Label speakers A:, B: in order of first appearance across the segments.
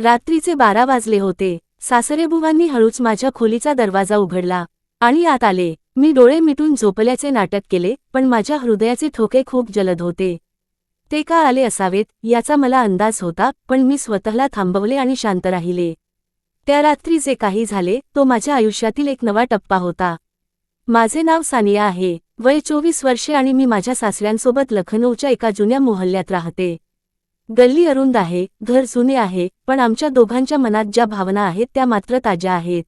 A: रात्रीचे बारा वाजले होते. सासरेबुवांनी हळूच माझ्या खोलीचा दरवाजा उघडला आणि आत आले. मी डोळे मिटून झोपल्याचे नाटक केले पण माझ्या हृदयाचे ठोके खूप जलद होते. ते का आले असावेत याचा मला अंदाज होता पण मी स्वतःला थांबवले आणि शांत राहिले. त्या रात्री जे काही झाले तो माझ्या आयुष्यातील एक नवा टप्पा होता. माझे नाव सानिया आहे. वय चोवीस वर्षे आणि मी माझ्या सासऱ्यांसोबत लखनौच्या एका जुन्या मोहल्ल्यात राहते. गल्ली अरुंद आहे घर जुने आहे पण आमच्या दोघांच्या मनात ज्या भावना आहेत त्या मात्र ताज्या आहेत.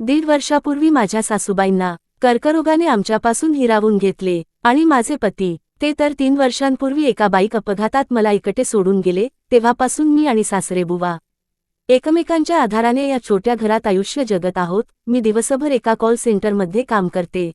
A: दीड वर्षापूर्वी माझ्या सासूबाईंना कर्करोगाने आमच्यापासून हिरावून घेतले आणि माझे पती ते तर तीन वर्षांपूर्वी एका बाईक अपघातात मला एकटे सोडून गेले तेव्हापासून मी आणि सासरेबुवा एकमेकांच्या आधाराने या छोट्या घरात आयुष्य जगत आहोत मी दिवसभर एका कॉल सेंटरमध्ये काम करते.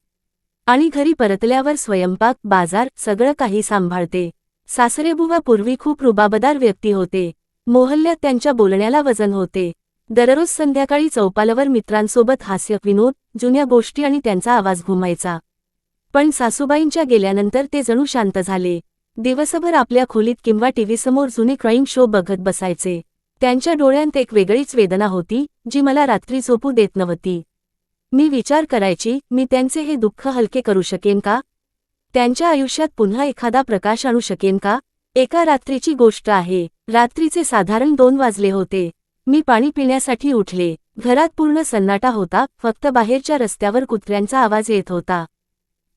A: आणि घरी परतल्यावर स्वयंपाक बाजार सगळं काही सांभाळते. सासरेबुवा पूर्वी खूप रुबाबदार व्यक्ती होते. मोहल्ल्यात त्यांच्या बोलण्याला वजन होते. दररोज संध्याकाळी चौपालवर मित्रांसोबत हास्य विनोद जुन्या गोष्टी आणि त्यांचा आवाज घुमायचा. पण सासूबाईंच्या गेल्यानंतर ते जणू शांत झाले. दिवसभर आपल्या खोलीत किंवा टीव्हीसमोर जुने क्राईम शो बघत बसायचे. त्यांच्या डोळ्यांत एक वेगळीच वेदना होती जी मला रात्री झोपू देत नव्हती. मी विचार करायची मी त्यांचे हे दुःख हलके करू शकेन का? त्यांच्या आयुष्यात पुन्हा एखादा प्रकाश आणू शकेन का? एका रात्रीची गोष्ट आहे. रात्रीचे साधारण दोन वाजले होते. मी पाणी पिण्यासाठी उठले. घरात पूर्ण सन्नाटा होता. फक्त बाहेरच्या रस्त्यावर कुत्र्यांचा आवाज येत होता.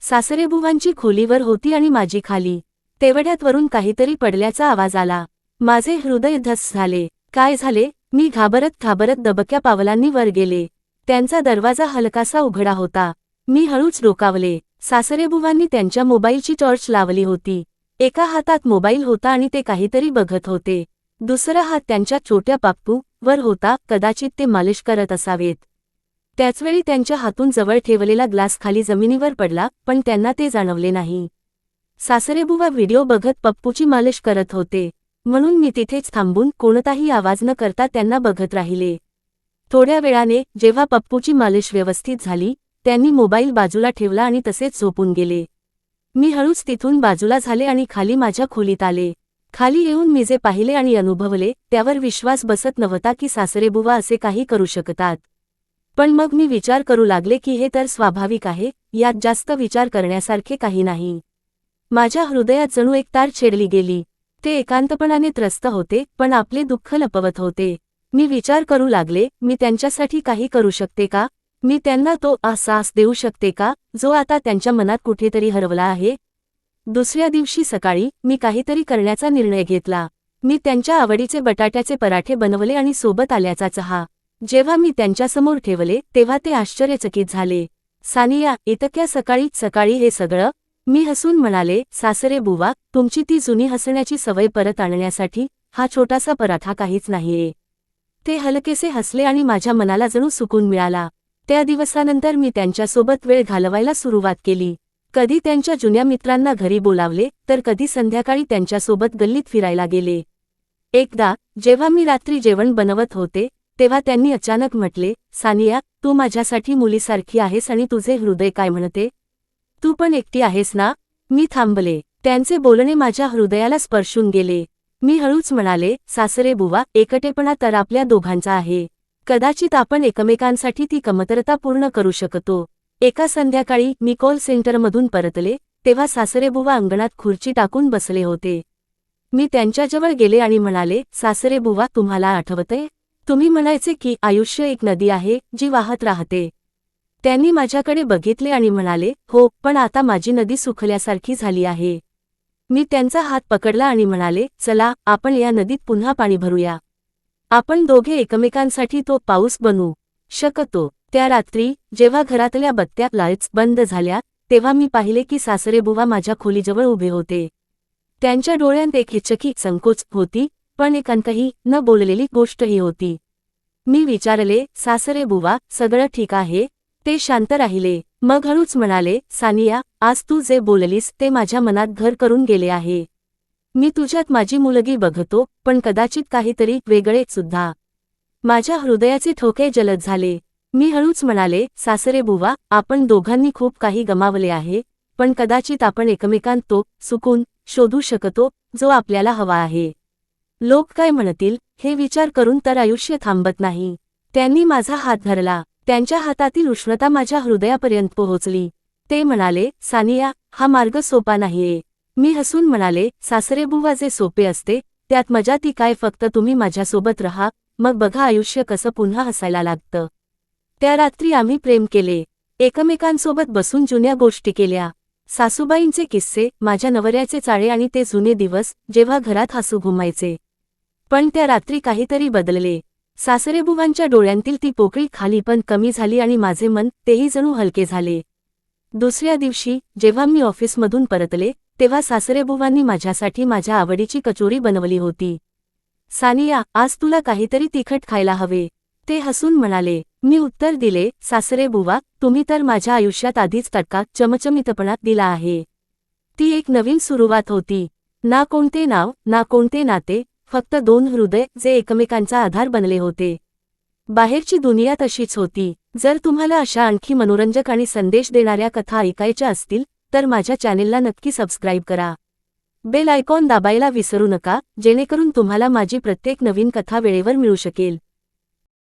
A: सासरेबुवांची खोलीवर होती आणि माझी खाली. तेवढ्यात वरून काहीतरी पडल्याचा आवाज आला. माझे हृदय धस झाले. काय झाले? मी घाबरत घाबरत दबक्या पावलांनी वर गेले. त्यांचा दरवाजा हलकासा उघडा होता. मी हळूच डोकावले सासरेबुवांनी त्यांच्या मोबाईलची टॉर्च लावली होती. एका हातात मोबाईल होता आणि ते काहीतरी बघत होते. दुसरा हात त्यांच्या छोट्या पाप्पू वर होता कदाचित ते मालिश करत असावेत. त्याचवेळी त्यांच्या हातून जवळ ठेवलेला ग्लास खाली जमिनीवर पडला पण त्यांना ते जाणवले नाही. सासरेबुवा व्हिडिओ बघत पप्पूची मालिश करत होते. म्हणून मी तिथेच थांबून कोणताही आवाज न करता त्यांना बघत राहिले. थोड्या वेळाने जेव्हा पप्पूची मालिश व्यवस्थित झाली त्यांनी मोबाईल बाजूला ठेवला आणि तसेच झोपून गेले. मी हळूच तिथून बाजूला झाले आणि खाली माझ्या खोलीत आले. खाली येऊन मी जे पाहिले आणि अनुभवले त्यावर विश्वास बसत नव्हता की सासरेबुवा असे काही करू शकतात. पण मग मी विचार करू लागले की हे तर स्वाभाविक आहे यात जास्त विचार करण्यासारखे काही नाही. माझ्या हृदयात जणू एक तार छेडली गेली. ते एकांतपणाने त्रस्त होते पण आपले दुःख लपवत होते. मी विचार करू लागले मी त्यांच्यासाठी काही करू शकते का? मी त्यांना तो आसास देऊ शकते का जो आता त्यांच्या मनात कुठेतरी हरवला आहे? दुसऱ्या दिवशी सकाळी मी काहीतरी करण्याचा निर्णय घेतला. मी त्यांच्या आवडीचे बटाट्याचे पराठे बनवले आणि सोबत आल्याचा चहा. जेव्हा मी त्यांच्यासमोर ठेवले तेव्हा ते आश्चर्यचकित झाले. सानिया इतक्या सकाळीच सकाळी हे सगळं? मी हसून म्हणाले सासरे बुवा तुमची ती जुनी हसण्याची सवय परत आणण्यासाठी हा छोटासा पराठा काहीच नाहीये. ते हलकेसे हसले आणि माझ्या मनाला जणू सुकून मिळाला. त्या दिवसानंतर मी त्यांच्यासोबत वेळ घालवायला सुरुवात केली. कधी त्यांच्या जुन्या मित्रांना घरी बोलावले तर कधी संध्याकाळी त्यांच्यासोबत गल्लीत फिरायला गेले. एकदा जेव्हा मी रात्री जेवण बनवत होते तेव्हा त्यांनी अचानक म्हटले सानिया तू माझ्यासाठी मुलीसारखी आहेस आणि तुझे हृदय काय म्हणते? तू पण एकटी आहेस ना? मी थांबले. त्यांचे बोलणे माझ्या हृदयाला स्पर्शून गेले. मी हळूच म्हणाले सासरे बुवा एकटेपणा तर आपल्या दोघांचा आहे. कदाचित आपण एकमेकांसाठी ती कमतरता पूर्ण करू शकतो. एका संध्याकाळी मी कॉल सेंटरमधून परतले तेव्हा सासरेबुवा अंगणात खुर्ची टाकून बसले होते. मी त्यांच्याजवळ गेले आणि म्हणाले सासरेबुवा तुम्हाला आठवतंय? तुम्ही म्हणायचे की आयुष्य एक नदी आहे जी वाहत राहते. त्यांनी माझ्याकडे बघितले आणि म्हणाले हो पण आता माझी नदी सुखल्यासारखी झाली आहे. मी त्यांचा हात पकडला आणि म्हणाले चला आपण या नदीत पुन्हा पाणी भरूया. आपण दोघे एकमेकांसाठी तो पाऊस बनू शकतो. त्या रात्री जेव्हा घरातल्या बत्त्या लाईट्स बंद झाल्या तेव्हा मी पाहिले की सासरेबुवा माझ्या खोलीजवळ उभे होते. त्यांच्या डोळ्यांत एक हिचकी संकोच होती पण एक अंतही न बोललेली गोष्टही होती. मी विचारले सासरे बुवा सगळं ठीक आहे? ते शांत राहिले. मग हळूच म्हणाले सानिया आज तू जे बोललीस ते माझ्या मनात घर करून गेले आहे. मी तुझ्यात माझी मुलगी बघतो पण कदाचित काहीतरी वेगळे सुद्धा. माझ्या हृदयाचे ठोके जलद झाले. मी हळूच म्हणाले सासरे बुवा आपण दोघांनी खूप काही गमावले आहे पण कदाचित आपण एकमेकांत तो सुकून शोधू शकतो जो आपल्याला हवा आहे. लोक काय म्हणतील हे विचार करून तर आयुष्य थांबत नाही. त्यांनी माझा हात धरला. त्यांच्या हातातील उष्णता माझ्या हृदयापर्यंत पोहोचली. ते म्हणाले सानिया हा मार्ग सोपा नाहीये. मी हसून म्हणाले सासरेबुवा जे सोपे असते त्यात मजा ती काय फक्त तुम्ही माझ्यासोबत रहा मग बघा आयुष्य कसं पुन्हा हसायला लागतं. त्या रात्री आम्ही प्रेम केले. एकमेकांसोबत बसून जुन्या गोष्टी केल्या. सासूबाईंचे किस्से माझ्या नवऱ्याचे चाळे आणि ते जुने दिवस जेव्हा घरात हसू घुमायचे. पण त्या रात्री काहीतरी बदलले. सासरेबुवांच्या डोळ्यांतील ती पोकळी खाली पण कमी झाली आणि माझे मन तेही जणू हलके झाले. दुसऱ्या दिवशी जेव्हा मी ऑफिसमधून परतले तेव्हा सासरेबुवांनी माझ्यासाठी माझ्या आवडीची कचोरी बनवली होती. सानिया आज तुला काहीतरी तिखट खायला हवे. ते हसून म्हणाले मी उत्तर दिले सासरे बुवा तुम्ही तर माझ्या आयुष्यात आधीच तटका चमचमितपणात दिला आहे. ती एक नवीन सुरुवात होती. ना कोणते नाव ना कोणते नाते फक्त दोन हृदय जे एकमेकांचा आधार बनले होते. बाहेरची दुनिया तशीच होती. जर तुम्हाला अशा आणखी मनोरंजक आणि संदेश देणाऱ्या कथा ऐकायच्या असतील तर माझ्या चॅनेलला नक्की सबस्क्राईब करा. बेल आयकॉन दाबायला विसरू नका जेणेकरून तुम्हाला माझी प्रत्येक नवीन कथा वेळेवर मिळू शकेल.